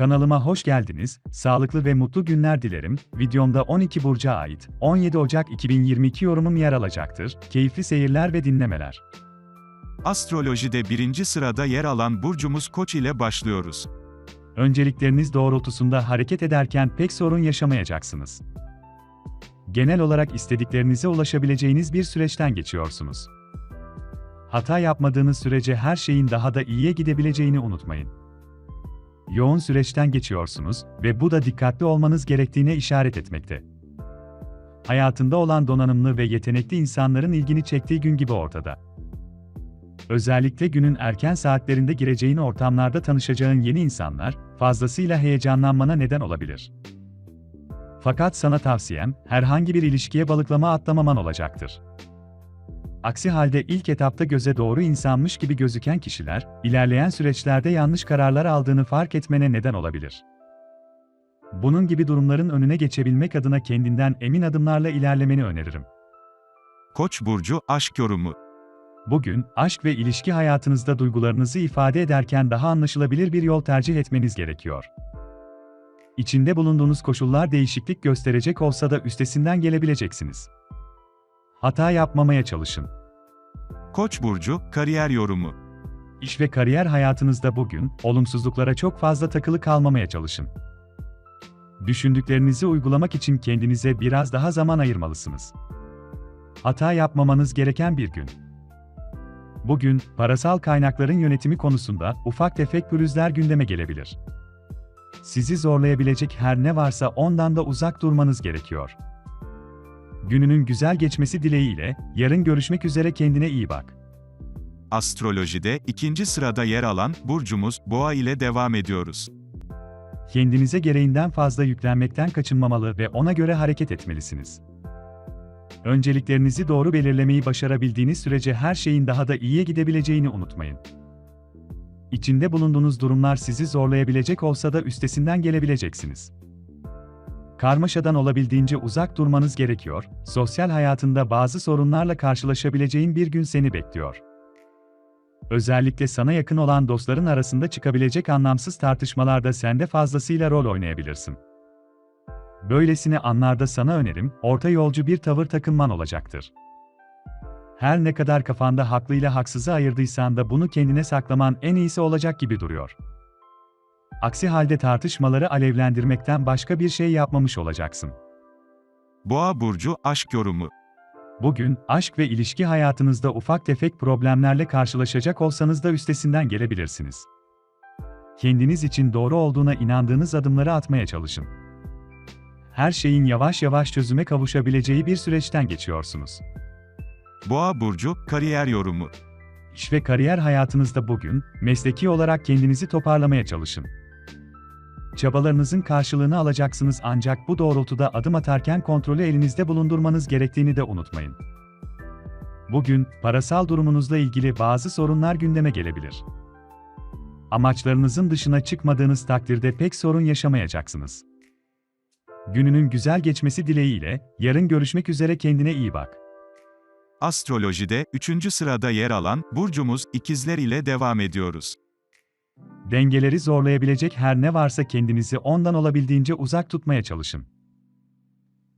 Kanalıma hoş geldiniz. Sağlıklı ve mutlu günler dilerim. Videomda 12 burca ait 17 Ocak 2022 yorumum yer alacaktır. Keyifli seyirler ve dinlemeler. Astrolojide birinci sırada yer alan burcumuz Koç ile başlıyoruz. Öncelikleriniz doğrultusunda hareket ederken pek sorun yaşamayacaksınız. Genel olarak istediklerinize ulaşabileceğiniz bir süreçten geçiyorsunuz. Hata yapmadığınız sürece her şeyin daha da iyiye gidebileceğini unutmayın. Yoğun süreçten geçiyorsunuz ve bu da dikkatli olmanız gerektiğine işaret etmekte. Hayatında olan donanımlı ve yetenekli insanların ilgini çektiği gün gibi ortada. Özellikle günün erken saatlerinde gireceğin ortamlarda tanışacağın yeni insanlar, fazlasıyla heyecanlanmana neden olabilir. Fakat sana tavsiyem, herhangi bir ilişkiye balıklama atlamaman olacaktır. Aksi halde ilk etapta göze doğru insanmış gibi gözüken kişiler, ilerleyen süreçlerde yanlış kararlar aldığını fark etmene neden olabilir. Bunun gibi durumların önüne geçebilmek adına kendinden emin adımlarla ilerlemeni öneririm. Koç burcu aşk yorumu. Bugün, aşk ve ilişki hayatınızda duygularınızı ifade ederken daha anlaşılabilir bir yol tercih etmeniz gerekiyor. İçinde bulunduğunuz koşullar değişiklik gösterecek olsa da üstesinden gelebileceksiniz. Hata yapmamaya çalışın. Koç burcu kariyer yorumu. İş ve kariyer hayatınızda bugün, olumsuzluklara çok fazla takılı kalmamaya çalışın. Düşündüklerinizi uygulamak için kendinize biraz daha zaman ayırmalısınız. Hata yapmamanız gereken bir gün. Bugün, parasal kaynakların yönetimi konusunda ufak tefek pürüzler gündeme gelebilir. Sizi zorlayabilecek her ne varsa ondan da uzak durmanız gerekiyor. Gününün güzel geçmesi dileğiyle, yarın görüşmek üzere kendine iyi bak. Astrolojide ikinci sırada yer alan burcumuz Boğa ile devam ediyoruz. Kendinize gereğinden fazla yüklenmekten kaçınmamalı ve ona göre hareket etmelisiniz. Önceliklerinizi doğru belirlemeyi başarabildiğiniz sürece her şeyin daha da iyiye gidebileceğini unutmayın. İçinde bulunduğunuz durumlar sizi zorlayabilecek olsa da üstesinden gelebileceksiniz. Karmaşadan olabildiğince uzak durmanız gerekiyor, sosyal hayatında bazı sorunlarla karşılaşabileceğin bir gün seni bekliyor. Özellikle sana yakın olan dostların arasında çıkabilecek anlamsız tartışmalarda sen de fazlasıyla rol oynayabilirsin. Böylesine anlarda sana önerim, orta yolcu bir tavır takınman olacaktır. Her ne kadar kafanda haklıyla haksızı ayırdıysan da bunu kendine saklaman en iyisi olacak gibi duruyor. Aksi halde tartışmaları alevlendirmekten başka bir şey yapmamış olacaksın. Boğa burcu aşk yorumu. Bugün, aşk ve ilişki hayatınızda ufak tefek problemlerle karşılaşacak olsanız da üstesinden gelebilirsiniz. Kendiniz için doğru olduğuna inandığınız adımları atmaya çalışın. Her şeyin yavaş yavaş çözüme kavuşabileceği bir süreçten geçiyorsunuz. Boğa burcu kariyer yorumu. İş ve kariyer hayatınızda bugün, mesleki olarak kendinizi toparlamaya çalışın. Çabalarınızın karşılığını alacaksınız ancak bu doğrultuda adım atarken kontrolü elinizde bulundurmanız gerektiğini de unutmayın. Bugün, parasal durumunuzla ilgili bazı sorunlar gündeme gelebilir. Amaçlarınızın dışına çıkmadığınız takdirde pek sorun yaşamayacaksınız. Gününün güzel geçmesi dileğiyle, yarın görüşmek üzere kendine iyi bak. Astrolojide üçüncü sırada yer alan burcumuz ikizler ile devam ediyoruz. Dengeleri zorlayabilecek her ne varsa kendinizi ondan olabildiğince uzak tutmaya çalışın.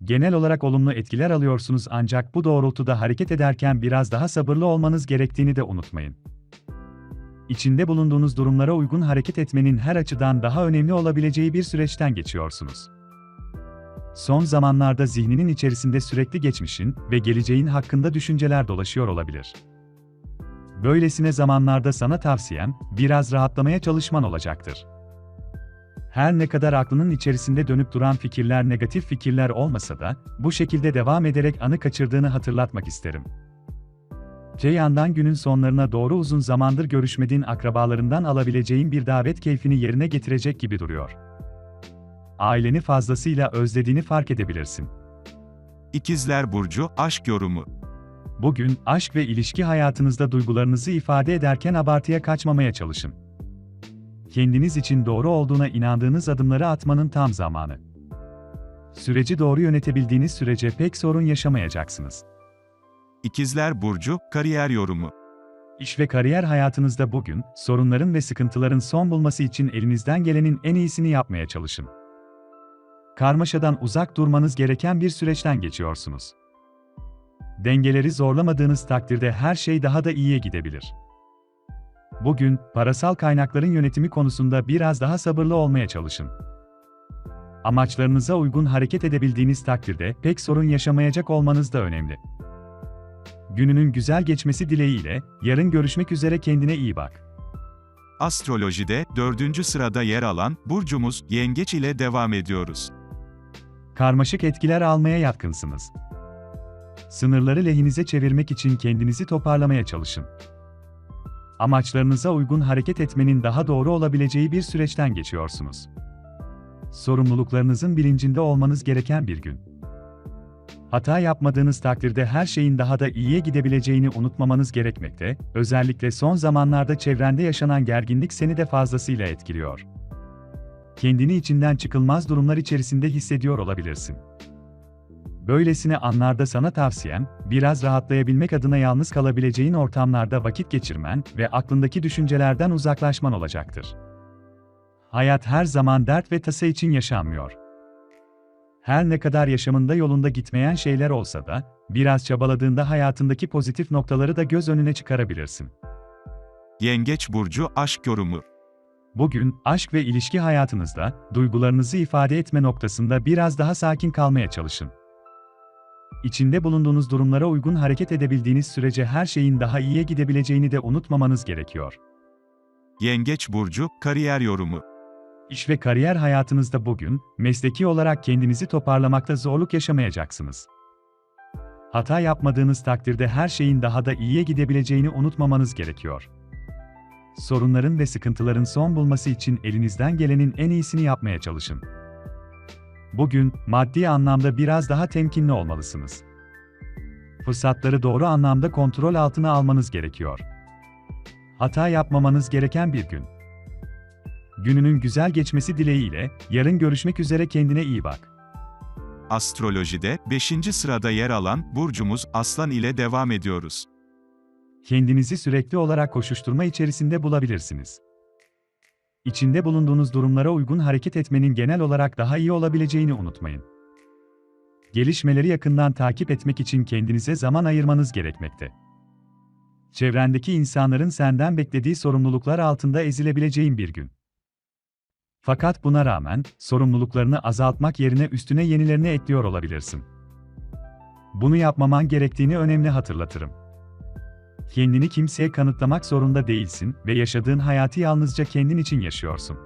Genel olarak olumlu etkiler alıyorsunuz ancak bu doğrultuda hareket ederken biraz daha sabırlı olmanız gerektiğini de unutmayın. İçinde bulunduğunuz durumlara uygun hareket etmenin her açıdan daha önemli olabileceği bir süreçten geçiyorsunuz. Son zamanlarda zihninin içerisinde sürekli geçmişin ve geleceğin hakkında düşünceler dolaşıyor olabilir. Böylesine zamanlarda sana tavsiyem, biraz rahatlamaya çalışman olacaktır. Her ne kadar aklının içerisinde dönüp duran fikirler negatif fikirler olmasa da, bu şekilde devam ederek anı kaçırdığını hatırlatmak isterim. Te günün sonlarına doğru uzun zamandır görüşmediğin akrabalarından alabileceğin bir davet keyfini yerine getirecek gibi duruyor. Aileni fazlasıyla özlediğini fark edebilirsin. İkizler burcu aşk yorumu. Bugün, aşk ve ilişki hayatınızda duygularınızı ifade ederken abartıya kaçmamaya çalışın. Kendiniz için doğru olduğuna inandığınız adımları atmanın tam zamanı. Süreci doğru yönetebildiğiniz sürece pek sorun yaşamayacaksınız. İkizler burcu kariyer yorumu. İş ve kariyer hayatınızda bugün, sorunların ve sıkıntıların son bulması için elinizden gelenin en iyisini yapmaya çalışın. Karmaşadan uzak durmanız gereken bir süreçten geçiyorsunuz. Dengeleri zorlamadığınız takdirde her şey daha da iyiye gidebilir. Bugün, parasal kaynakların yönetimi konusunda biraz daha sabırlı olmaya çalışın. Amaçlarınıza uygun hareket edebildiğiniz takdirde pek sorun yaşamayacak olmanız da önemli. Gününün güzel geçmesi dileğiyle, yarın görüşmek üzere kendine iyi bak. Astrolojide dördüncü sırada yer alan burcumuz Yengeç ile devam ediyoruz. Karmaşık etkiler almaya yatkınsınız. Sınırları lehinize çevirmek için kendinizi toparlamaya çalışın. Amaçlarınıza uygun hareket etmenin daha doğru olabileceği bir süreçten geçiyorsunuz. Sorumluluklarınızın bilincinde olmanız gereken bir gün. Hata yapmadığınız takdirde her şeyin daha da iyiye gidebileceğini unutmamanız gerekmekte, özellikle son zamanlarda çevrende yaşanan gerginlik seni de fazlasıyla etkiliyor. Kendini içinden çıkılmaz durumlar içerisinde hissediyor olabilirsin. Böylesine anlarda sana tavsiyem, biraz rahatlayabilmek adına yalnız kalabileceğin ortamlarda vakit geçirmen ve aklındaki düşüncelerden uzaklaşman olacaktır. Hayat her zaman dert ve tasa için yaşanmıyor. Her ne kadar yaşamında yolunda gitmeyen şeyler olsa da, biraz çabaladığında hayatındaki pozitif noktaları da göz önüne çıkarabilirsin. Yengeç burcu aşk yorumu. Bugün, aşk ve ilişki hayatınızda, duygularınızı ifade etme noktasında biraz daha sakin kalmaya çalışın. İçinde bulunduğunuz durumlara uygun hareket edebildiğiniz sürece her şeyin daha iyiye gidebileceğini de unutmamanız gerekiyor. Yengeç burcu kariyer yorumu. İş ve kariyer hayatınızda bugün, mesleki olarak kendinizi toparlamakta zorluk yaşamayacaksınız. Hata yapmadığınız takdirde her şeyin daha da iyiye gidebileceğini unutmamanız gerekiyor. Sorunların ve sıkıntıların son bulması için elinizden gelenin en iyisini yapmaya çalışın. Bugün, maddi anlamda biraz daha temkinli olmalısınız. Fırsatları doğru anlamda kontrol altına almanız gerekiyor. Hata yapmamanız gereken bir gün. Gününün güzel geçmesi dileğiyle, yarın görüşmek üzere kendine iyi bak. Astrolojide 5. sırada yer alan burcumuz Aslan ile devam ediyoruz. Kendinizi sürekli olarak koşuşturma içerisinde bulabilirsiniz. İçinde bulunduğunuz durumlara uygun hareket etmenin genel olarak daha iyi olabileceğini unutmayın. Gelişmeleri yakından takip etmek için kendinize zaman ayırmanız gerekmekte. Çevrendeki insanların senden beklediği sorumluluklar altında ezilebileceğin bir gün. Fakat buna rağmen, sorumluluklarını azaltmak yerine üstüne yenilerini ekliyor olabilirsin. Bunu yapmaman gerektiğini önemli hatırlatırım. Kendini kimseye kanıtlamak zorunda değilsin ve yaşadığın hayatı yalnızca kendin için yaşıyorsun.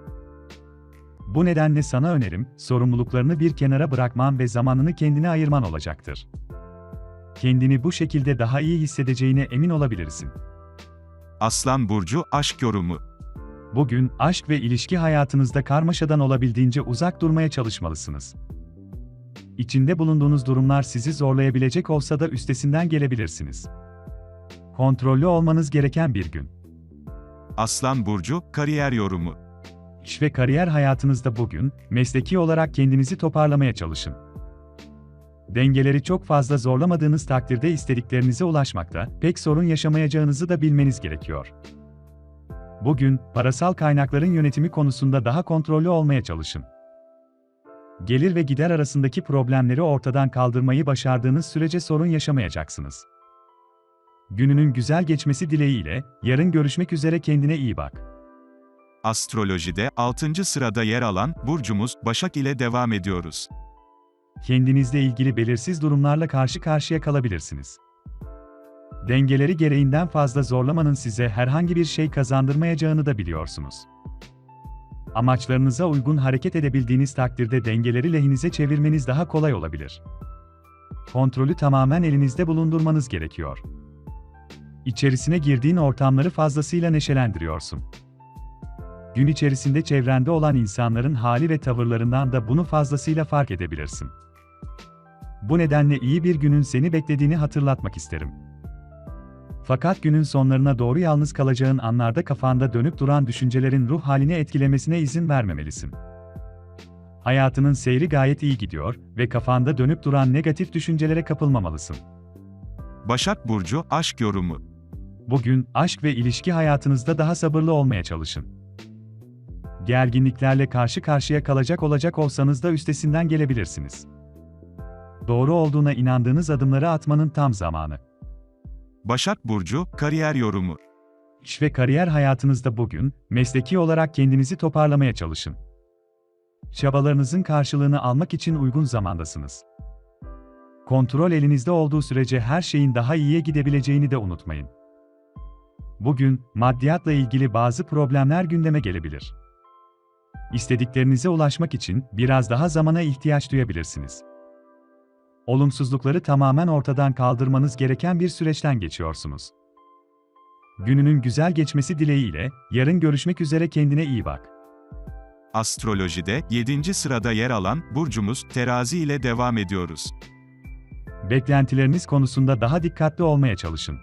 Bu nedenle sana önerim, sorumluluklarını bir kenara bırakman ve zamanını kendine ayırman olacaktır. Kendini bu şekilde daha iyi hissedeceğine emin olabilirsin. Aslan burcu aşk yorumu. Bugün, aşk ve ilişki hayatınızda karmaşadan olabildiğince uzak durmaya çalışmalısınız. İçinde bulunduğunuz durumlar sizi zorlayabilecek olsa da üstesinden gelebilirsiniz. Kontrollü olmanız gereken bir gün. Aslan burcu kariyer yorumu. İş ve kariyer hayatınızda bugün, mesleki olarak kendinizi toparlamaya çalışın. Dengeleri çok fazla zorlamadığınız takdirde istediklerinize ulaşmakta pek sorun yaşamayacağınızı da bilmeniz gerekiyor. Bugün, parasal kaynakların yönetimi konusunda daha kontrollü olmaya çalışın. Gelir ve gider arasındaki problemleri ortadan kaldırmayı başardığınız sürece sorun yaşamayacaksınız. Gününün güzel geçmesi dileğiyle, yarın görüşmek üzere kendine iyi bak. Astrolojide 6. sırada yer alan burcumuz Başak ile devam ediyoruz. Kendinizle ilgili belirsiz durumlarla karşı karşıya kalabilirsiniz. Dengeleri gereğinden fazla zorlamanın size herhangi bir şey kazandırmayacağını da biliyorsunuz. Amaçlarınıza uygun hareket edebildiğiniz takdirde dengeleri lehinize çevirmeniz daha kolay olabilir. Kontrolü tamamen elinizde bulundurmanız gerekiyor. İçerisine girdiğin ortamları fazlasıyla neşelendiriyorsun. Gün içerisinde çevrende olan insanların hali ve tavırlarından da bunu fazlasıyla fark edebilirsin. Bu nedenle iyi bir günün seni beklediğini hatırlatmak isterim. Fakat günün sonlarına doğru yalnız kalacağın anlarda kafanda dönüp duran düşüncelerin ruh halini etkilemesine izin vermemelisin. Hayatının seyri gayet iyi gidiyor ve kafanda dönüp duran negatif düşüncelere kapılmamalısın. Başak burcu aşk yorumu. Bugün aşk ve ilişki hayatınızda daha sabırlı olmaya çalışın. Gerginliklerle karşı karşıya kalacak olacak olsanız da üstesinden gelebilirsiniz. Doğru olduğuna inandığınız adımları atmanın tam zamanı. Başak Burcu, kariyer yorumu. İş ve kariyer hayatınızda bugün, mesleki olarak kendinizi toparlamaya çalışın. Çabalarınızın karşılığını almak için uygun zamandasınız. Kontrol elinizde olduğu sürece her şeyin daha iyiye gidebileceğini de unutmayın. Bugün, maddiyatla ilgili bazı problemler gündeme gelebilir. İstediklerinize ulaşmak için biraz daha zamana ihtiyaç duyabilirsiniz. Olumsuzlukları tamamen ortadan kaldırmanız gereken bir süreçten geçiyorsunuz. Gününün güzel geçmesi dileğiyle, yarın görüşmek üzere kendine iyi bak. Astrolojide 7. sırada yer alan burcumuz Terazi ile devam ediyoruz. Beklentileriniz konusunda daha dikkatli olmaya çalışın.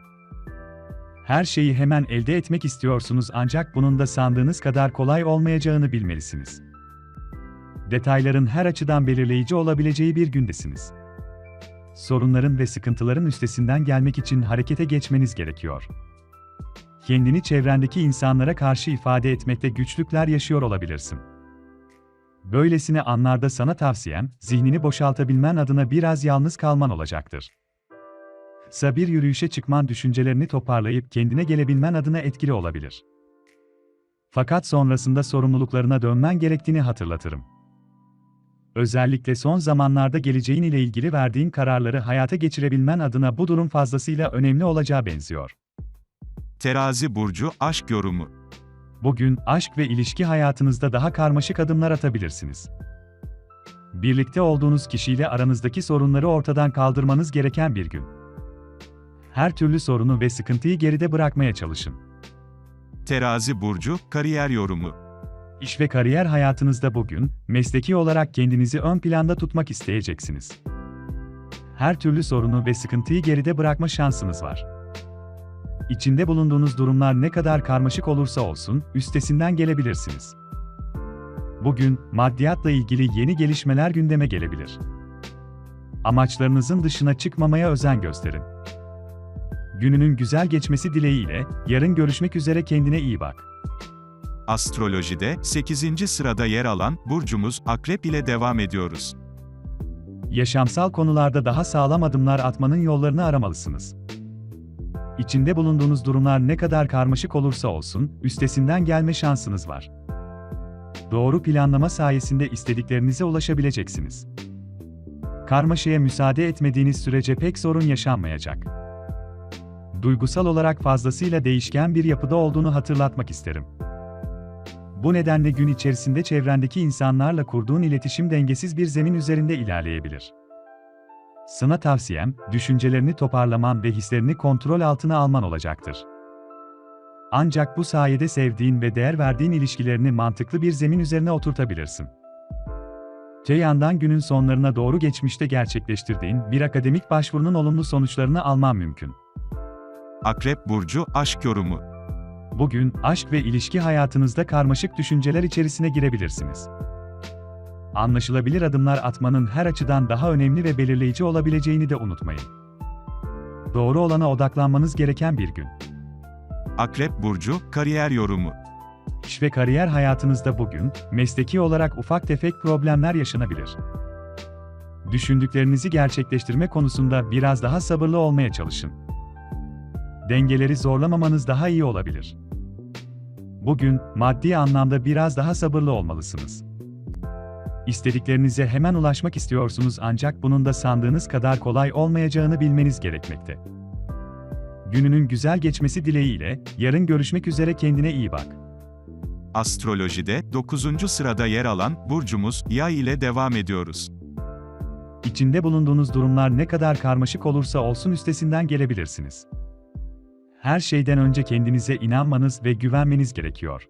Her şeyi hemen elde etmek istiyorsunuz ancak bunun da sandığınız kadar kolay olmayacağını bilmelisiniz. Detayların her açıdan belirleyici olabileceği bir gündesiniz. Sorunların ve sıkıntıların üstesinden gelmek için harekete geçmeniz gerekiyor. Kendini çevrendeki insanlara karşı ifade etmekte güçlükler yaşıyor olabilirsin. Böylesine anlarda sana tavsiyem, zihnini boşaltabilmen adına biraz yalnız kalman olacaktır. Kısa bir yürüyüşe çıkman düşüncelerini toparlayıp kendine gelebilmen adına etkili olabilir. Fakat sonrasında sorumluluklarına dönmen gerektiğini hatırlatırım. Özellikle son zamanlarda geleceğin ile ilgili verdiğin kararları hayata geçirebilmen adına bu durum fazlasıyla önemli olacağı benziyor. Terazi Burcu, aşk yorumu. Bugün aşk ve ilişki hayatınızda daha karmaşık adımlar atabilirsiniz. Birlikte olduğunuz kişiyle aranızdaki sorunları ortadan kaldırmanız gereken bir gün. Her türlü sorunu ve sıkıntıyı geride bırakmaya çalışın. Terazi Burcu, kariyer yorumu. İş ve kariyer hayatınızda bugün, mesleki olarak kendinizi ön planda tutmak isteyeceksiniz. Her türlü sorunu ve sıkıntıyı geride bırakma şansınız var. İçinde bulunduğunuz durumlar ne kadar karmaşık olursa olsun, üstesinden gelebilirsiniz. Bugün, maddiyatla ilgili yeni gelişmeler gündeme gelebilir. Amaçlarınızın dışına çıkmamaya özen gösterin. Gününün güzel geçmesi dileğiyle, yarın görüşmek üzere kendine iyi bak. Astrolojide 8. sırada yer alan burcumuz Akrep ile devam ediyoruz. Yaşamsal konularda daha sağlam adımlar atmanın yollarını aramalısınız. İçinde bulunduğunuz durumlar ne kadar karmaşık olursa olsun, üstesinden gelme şansınız var. Doğru planlama sayesinde istediklerinize ulaşabileceksiniz. Karmaşaya müsaade etmediğiniz sürece pek sorun yaşanmayacak. Duygusal olarak fazlasıyla değişken bir yapıda olduğunu hatırlatmak isterim. Bu nedenle gün içerisinde çevrendeki insanlarla kurduğun iletişim dengesiz bir zemin üzerinde ilerleyebilir. Sana tavsiyem, düşüncelerini toparlaman ve hislerini kontrol altına alman olacaktır. Ancak bu sayede sevdiğin ve değer verdiğin ilişkilerini mantıklı bir zemin üzerine oturtabilirsin. Te yandan günün sonlarına doğru geçmişte gerçekleştirdiğin bir akademik başvurunun olumlu sonuçlarını alman mümkün. Akrep Burcu, aşk yorumu. Bugün aşk ve ilişki hayatınızda karmaşık düşünceler içerisine girebilirsiniz. Anlaşılabilir adımlar atmanın her açıdan daha önemli ve belirleyici olabileceğini de unutmayın. Doğru olana odaklanmanız gereken bir gün. Akrep Burcu, kariyer yorumu. İş ve kariyer hayatınızda bugün, mesleki olarak ufak tefek problemler yaşanabilir. Düşündüklerinizi gerçekleştirme konusunda biraz daha sabırlı olmaya çalışın. Dengeleri zorlamamanız daha iyi olabilir. Bugün, maddi anlamda biraz daha sabırlı olmalısınız. İstediklerinize hemen ulaşmak istiyorsunuz ancak bunun da sandığınız kadar kolay olmayacağını bilmeniz gerekmekte. Gününün güzel geçmesi dileğiyle, yarın görüşmek üzere kendine iyi bak. Astrolojide 9. sırada yer alan burcumuz Yay ile devam ediyoruz. İçinde bulunduğunuz durumlar ne kadar karmaşık olursa olsun üstesinden gelebilirsiniz. Her şeyden önce kendinize inanmanız ve güvenmeniz gerekiyor.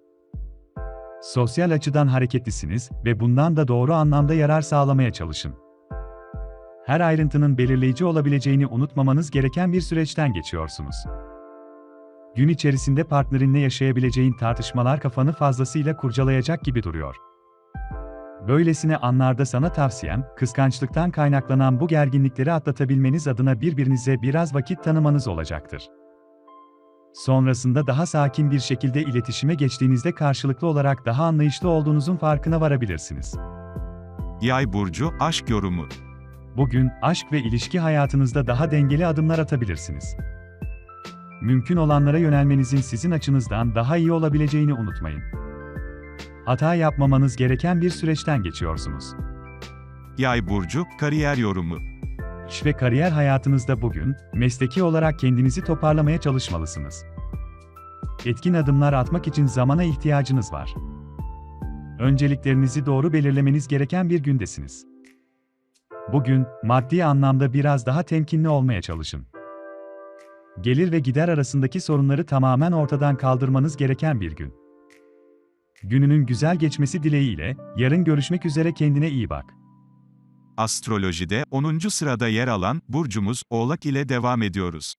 Sosyal açıdan hareketlisiniz ve bundan da doğru anlamda yarar sağlamaya çalışın. Her ayrıntının belirleyici olabileceğini unutmamanız gereken bir süreçten geçiyorsunuz. Gün içerisinde partnerinle yaşayabileceğin tartışmalar kafanı fazlasıyla kurcalayacak gibi duruyor. Böylesine anlarda sana tavsiyem, kıskançlıktan kaynaklanan bu gerginlikleri atlatabilmeniz adına birbirinize biraz vakit tanımanız olacaktır. Sonrasında daha sakin bir şekilde iletişime geçtiğinizde karşılıklı olarak daha anlayışlı olduğunuzun farkına varabilirsiniz. Yay burcu, aşk yorumu. Bugün, aşk ve ilişki hayatınızda daha dengeli adımlar atabilirsiniz. Mümkün olanlara yönelmenizin sizin açınızdan daha iyi olabileceğini unutmayın. Hata yapmamanız gereken bir süreçten geçiyorsunuz. Yay burcu, kariyer yorumu. İş ve kariyer hayatınızda bugün, mesleki olarak kendinizi toparlamaya çalışmalısınız. Etkin adımlar atmak için zamana ihtiyacınız var. Önceliklerinizi doğru belirlemeniz gereken bir gündesiniz. Bugün, maddi anlamda biraz daha temkinli olmaya çalışın. Gelir ve gider arasındaki sorunları tamamen ortadan kaldırmanız gereken bir gün. Gününün güzel geçmesi dileğiyle, yarın görüşmek üzere kendine iyi bak. Astrolojide 10. sırada yer alan burcumuz Oğlak ile devam ediyoruz.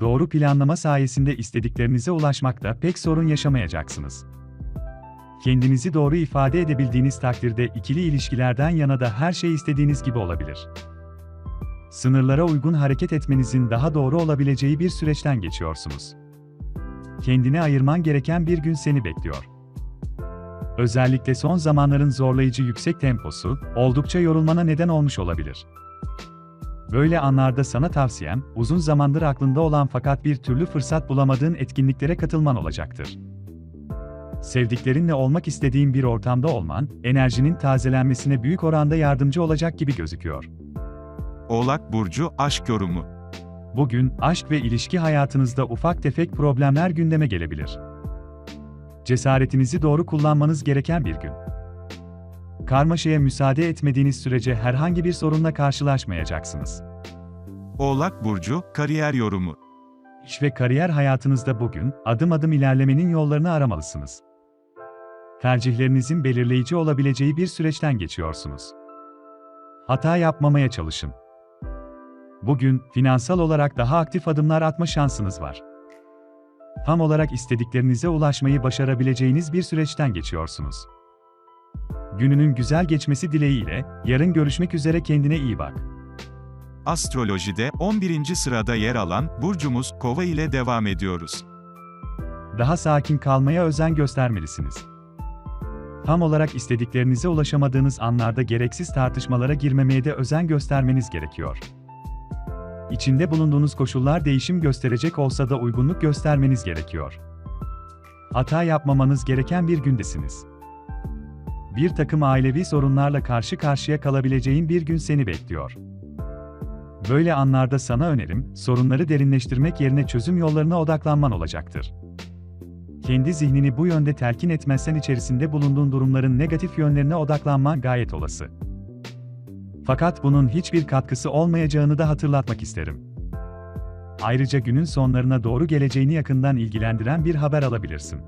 Doğru planlama sayesinde istediklerinize ulaşmakta pek sorun yaşamayacaksınız. Kendinizi doğru ifade edebildiğiniz takdirde ikili ilişkilerden yana da her şey istediğiniz gibi olabilir. Sınırlara uygun hareket etmenizin daha doğru olabileceği bir süreçten geçiyorsunuz. Kendine ayırman gereken bir gün seni bekliyor. Özellikle son zamanların zorlayıcı yüksek temposu, oldukça yorulmana neden olmuş olabilir. Böyle anlarda sana tavsiyem, uzun zamandır aklında olan fakat bir türlü fırsat bulamadığın etkinliklere katılman olacaktır. Sevdiklerinle olmak istediğin bir ortamda olman, enerjinin tazelenmesine büyük oranda yardımcı olacak gibi gözüküyor. Oğlak burcu, aşk yorumu. Bugün, aşk ve ilişki hayatınızda ufak tefek problemler gündeme gelebilir. Cesaretinizi doğru kullanmanız gereken bir gün. Karmaşaya müsaade etmediğiniz sürece herhangi bir sorunla karşılaşmayacaksınız. Oğlak burcu, kariyer yorumu. İş ve kariyer hayatınızda bugün adım adım ilerlemenin yollarını aramalısınız. Tercihlerinizin belirleyici olabileceği bir süreçten geçiyorsunuz. Hata yapmamaya çalışın. Bugün finansal olarak daha aktif adımlar atma şansınız var. Tam olarak istediklerinize ulaşmayı başarabileceğiniz bir süreçten geçiyorsunuz. Gününün güzel geçmesi dileğiyle yarın görüşmek üzere kendine iyi bak. Astrolojide 11. sırada yer alan burcumuz Kova ile devam ediyoruz. daha sakin kalmaya özen göstermelisiniz. Tam olarak istediklerinize ulaşamadığınız anlarda gereksiz tartışmalara girmemeye de özen göstermeniz gerekiyor. İçinde bulunduğunuz koşullar değişim gösterecek olsa da uygunluk göstermeniz gerekiyor. Hata yapmamanız gereken bir gündesiniz. Bir takım ailevi sorunlarla karşı karşıya kalabileceğin bir gün seni bekliyor. Böyle anlarda sana önerim, sorunları derinleştirmek yerine çözüm yollarına odaklanman olacaktır. Kendi zihnini bu yönde telkin etmezsen içerisinde bulunduğun durumların negatif yönlerine odaklanman gayet olası. Fakat bunun hiçbir katkısı olmayacağını da hatırlatmak isterim. Ayrıca günün sonlarına doğru geleceğini yakından ilgilendiren bir haber alabilirsin.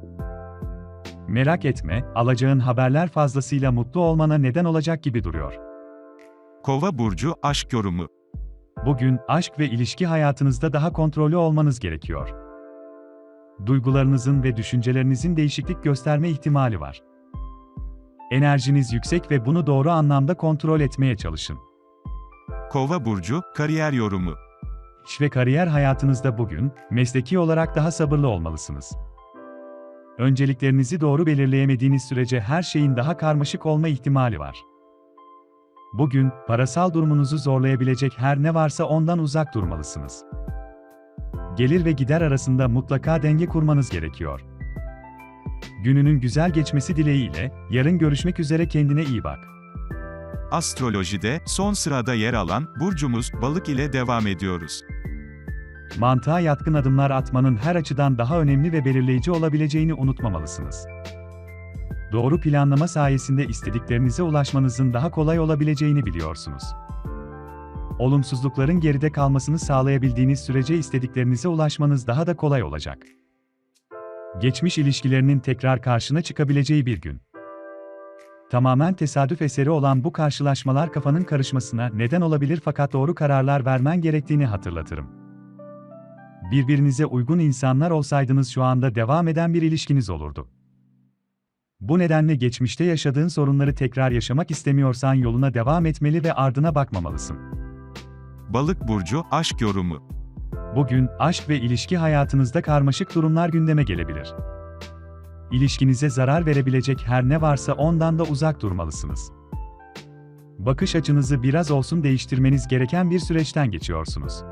Merak etme, alacağın haberler fazlasıyla mutlu olmana neden olacak gibi duruyor. Kova burcu, aşk yorumu. Bugün aşk ve ilişki hayatınızda daha kontrollü olmanız gerekiyor. Duygularınızın ve düşüncelerinizin değişiklik gösterme ihtimali var. Enerjiniz yüksek ve bunu doğru anlamda kontrol etmeye çalışın. Kova burcu, kariyer yorumu. İş ve kariyer hayatınızda bugün mesleki olarak daha sabırlı olmalısınız. Önceliklerinizi doğru belirleyemediğiniz sürece her şeyin daha karmaşık olma ihtimali var. Bugün parasal durumunuzu zorlayabilecek her ne varsa ondan uzak durmalısınız. Gelir ve gider arasında mutlaka denge kurmanız gerekiyor. Gününün güzel geçmesi dileğiyle yarın görüşmek üzere kendine iyi bak. Astrolojide son sırada yer alan burcumuz Balık ile devam ediyoruz. Mantığa yatkın adımlar atmanın her açıdan daha önemli ve belirleyici olabileceğini unutmamalısınız. Doğru planlama sayesinde istediklerinize ulaşmanızın daha kolay olabileceğini biliyorsunuz. Olumsuzlukların geride kalmasını sağlayabildiğiniz sürece istediklerinize ulaşmanız daha da kolay olacak. Geçmiş ilişkilerinin tekrar karşına çıkabileceği bir gün. Tamamen tesadüf eseri olan bu karşılaşmalar kafanın karışmasına neden olabilir fakat doğru kararlar vermen gerektiğini hatırlatırım. Birbirinize uygun insanlar olsaydınız şu anda devam eden bir ilişkiniz olurdu. Bu nedenle geçmişte yaşadığın sorunları tekrar yaşamak istemiyorsan yoluna devam etmeli ve ardına bakmamalısın. Balık burcu, aşk yorumu. Bugün aşk ve ilişki hayatınızda karmaşık durumlar gündeme gelebilir. İlişkinize zarar verebilecek her ne varsa ondan da uzak durmalısınız. Bakış açınızı biraz olsun değiştirmeniz gereken bir süreçten geçiyorsunuz.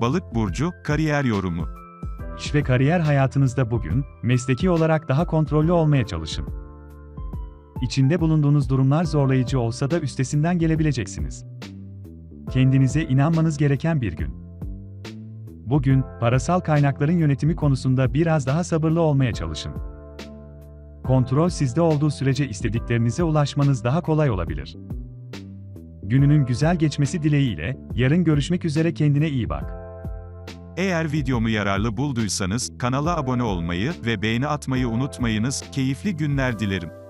Balık burcu, kariyer yorumu. İş ve kariyer hayatınızda bugün, mesleki olarak daha kontrollü olmaya çalışın. İçinde bulunduğunuz durumlar zorlayıcı olsa da üstesinden gelebileceksiniz. Kendinize inanmanız gereken bir gün. Bugün, parasal kaynakların yönetimi konusunda biraz daha sabırlı olmaya çalışın. Kontrol sizde olduğu sürece istediklerinize ulaşmanız daha kolay olabilir. Gününün güzel geçmesi dileğiyle, yarın görüşmek üzere kendine iyi bak. Eğer videomu yararlı bulduysanız, kanala abone olmayı ve beğeni atmayı unutmayınız, keyifli günler dilerim.